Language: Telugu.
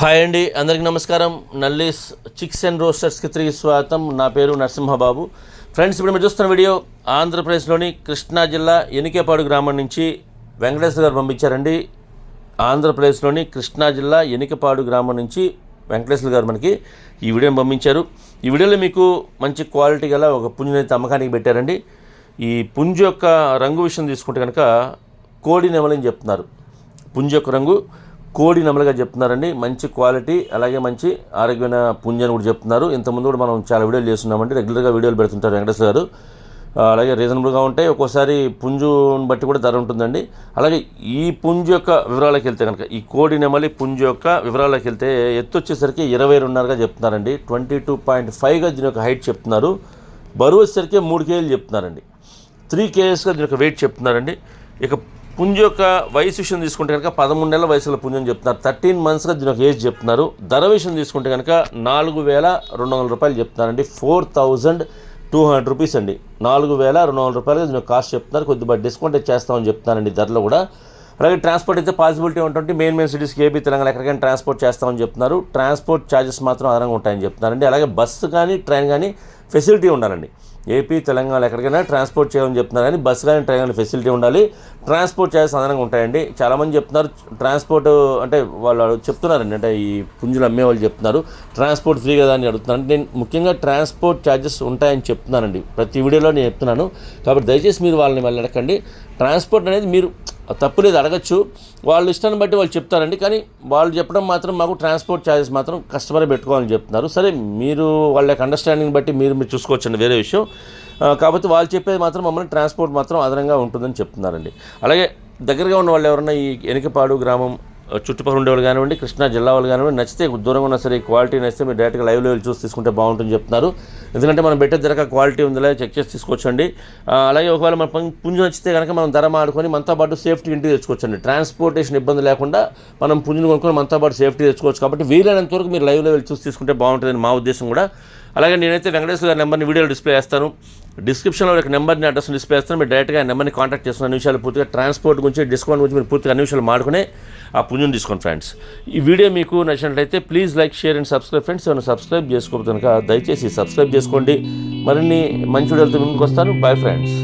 హాయ్ అండి అందరికీ నమస్కారం. నల్లీస్ చిక్స్ అండ్ రోస్టర్స్కి తిరిగి స్వాగతం. నా పేరు నరసింహబాబు. ఫ్రెండ్స్ ఇప్పుడు మీరు చూస్తున్న వీడియో ఆంధ్రప్రదేశ్లోని కృష్ణా జిల్లా ఎనికేపాడు గ్రామం నుంచి వెంకటేశ్వర గారు పంపించారండి. ఆంధ్రప్రదేశ్లోని కృష్ణా జిల్లా ఎనికపాడు గ్రామం నుంచి వెంకటేశ్వర గారు మనకి ఈ వీడియోని పంపించారు. ఈ వీడియోలో మీకు మంచి క్వాలిటీ గల ఒక పుంజుని అయితే అమ్మకానికి పెట్టారండి. ఈ పుంజు యొక్క రంగు విషయం తీసుకుంటే కనుక కోడి నెమలని చెప్తున్నారు. పుంజు యొక్క రంగు కోడి నెమలుగా చెప్తున్నారండి. మంచి క్వాలిటీ అలాగే మంచి ఆరోగ్యమైన పుంజు అని కూడా చెప్తున్నారు. ఇంతకుముందు కూడా మనం చాలా వీడియోలు చేస్తున్నామండి. రెగ్యులర్గా వీడియోలు పెడుతుంటారు వెంకటేశ్వర గారు. అలాగే రీజనబుల్గా ఉంటాయి ఒక్కోసారి పుంజుని బట్టి కూడా ధర ఉంటుందండి. అలాగే ఈ పుంజు యొక్క వివరాలకు వెళ్తే కనుక ఈ కోడి నెమలి పుంజు యొక్క వివరాలకు వెళ్తే ఎత్తు వచ్చేసరికి ఇరవై రెండున్నరగా చెప్తున్నారండి. ట్వంటీ టూ పాయింట్ ఫైవ్గా దీని యొక్క హైట్ చెప్తున్నారు. బరువు వచ్చేసరికి మూడు కేజీలు చెప్తున్నారండి. త్రీ కేజెస్గా దీని యొక్క వెయిట్ చెప్తున్నారండి. ఇక పుంజు యొక్క వయసు విషయం తీసుకుంటే కనుక పదమూడు నెలల వయసులో పుంజు అని చెప్తున్నారు. థర్టీన్ మంత్స్గా దీని ఒక ఏజ్ చెప్తున్నారు. ధర విషయం తీసుకుంటే కనుక నాలుగు వేల రెండు వందల రూపాయలు చెప్తున్నారండి. Four thousand two hundred rupees అండి. నాలుగు వేల రెండు వందల రూపాయలు దీని కాస్ట్ చెప్తున్నారు. కొద్దిగా డిస్కౌంట్ చేస్తామని చెప్తున్నారండి ధరలో కూడా. అలాగే ట్రాన్స్పోర్ట్ అయితే పాసిబిలిటీ ఉంటుంది మెయిన్ మెయిన్ సిటీస్కి ఏపీ తెలంగాణ ఎక్కడికైనా ట్రాన్స్పోర్ట్ చేస్తామని చెప్తున్నారు. ట్రాన్స్పోర్ట్ ఛార్జెస్ మాత్రం అదనంగా ఉంటాయని చెప్తున్నారండి. అలాగే బస్సు కానీ ట్రైన్ కానీ ఫెసిలిటీ ఉండాలండి. ఏపీ తెలంగాణ ఎక్కడికైనా ట్రాన్స్పోర్ట్ చేయమని చెప్తున్నారు కానీ బస్సు కానీ ట్రైన్ కానీ ఫెసిలిటీ ఉండాలి. ట్రాన్స్పోర్ట్ ఛార్జెస్ అదనంగా ఉంటాయండి. చాలామంది చెప్తున్నారు ట్రాన్స్పోర్ట్ అంటే వాళ్ళు చెప్తున్నారండి. అంటే ఈ పుంజులు అమ్మే వాళ్ళు చెప్తున్నారు ట్రాన్స్పోర్ట్ ఫ్రీ కదా అని అడుగుతున్నాను నేను ముఖ్యంగా ట్రాన్స్పోర్ట్ ఛార్జెస్ ఉంటాయని చెప్తున్నానండి. ప్రతి వీడియోలో నేను చెప్తున్నాను. కాబట్టి దయచేసి మీరు వాళ్ళని మళ్ళీ అడగండి ట్రాన్స్పోర్ట్ అనేది మీరు తప్పులేదు అడగచ్చు. వాళ్ళ ఇష్టాన్ని బట్టి వాళ్ళు చెప్తారండి. కానీ వాళ్ళు చెప్పడం మాత్రం మాకు ట్రాన్స్పోర్ట్ ఛార్జెస్ మాత్రం కస్టమరే పెట్టుకోవాలని చెప్తున్నారు. సరే మీరు వాళ్ళ యొక్క అండర్స్టాండింగ్ బట్టి మీరు మీరు చూసుకోవచ్చండి వేరే విషయం. కాబట్టి కాకపోతే వాళ్ళు చెప్పేది మాత్రం మమ్మల్ని ట్రాన్స్పోర్ట్ మాత్రం అదనంగా ఉంటుందని చెప్తున్నారండి. అలాగే దగ్గరగా ఉన్న వాళ్ళు ఎవరన్నా ఈ ఎనికపాడు గ్రామం చుట్టుపక్కల ఉండేవాళ్ళు కానివ్వండి కృష్ణా జిల్లా వాళ్ళు కానివ్వండి నచ్చితే దూరంగా ఉన్నా సరే ఈ క్వాలిటీ నచ్చితే మీరు డైరెక్ట్గా లైవ్ లెవెల్ చూసి తీసుకుంటే బాగుంటుంది చెప్తున్నారు. ఎందుకంటే మనం పెట్టే ధరక క్వాలిటీ ఉందిలే చెక్ చేసి తీసుకోవచ్చండి. అలాగే ఒకవేళ మన పుంజు నచ్చితే కనుక మనం ధర మాడుకొని మనతో పాటు సేఫ్టీ ఇంటికి తెచ్చుకోవచ్చండి. ట్రాన్స్పోర్టేషన్ ఇబ్బంది లేకుండా మనం పుంజుని కొనుక్కొని మనతో పాటు సేఫ్టీ తెచ్చుకోవచ్చు. కాబట్టి వీలైనంత వరకు మీరు లైవ్ లెవెల్ చూసి తీసుకుంటే బాగుంటుందని మా ఉద్దేశం కూడా. అలాగే నేనైతే వెంకటేశ్వర గారి నెంబర్ని వీడియోలో డిస్ప్లే చేస్తాను. డిస్క్రిప్షన్లో ఒక నెంబర్ని అడ్రస్ డిస్ప్లే చేస్తాను మీరు డైరెక్ట్గా ఆ నెంబర్ని కాంటాక్ట్ చేస్తున్న అన్ని విషయాలు పూర్తిగా ట్రాన్స్పోర్ట్ గురించి డిస్కౌంట్ గురించి మీరు పూర్తిగా అన్ని విషయాలు మాడుకునే ఆ పుణ్యం తీసుకోండి ఫ్రెండ్స్. ఈ వీడియో మీకు నచ్చినట్లయితే please like share and subscribe. Friends ఏమైనా సబ్స్క్రైబ్ చేసుకోవద్దు కనుక దయచేసి సబ్స్క్రైబ్ చేసుకోండి. మరిన్ని మంచి వీడియోలతో ముందుకు వస్తాను. Bye friends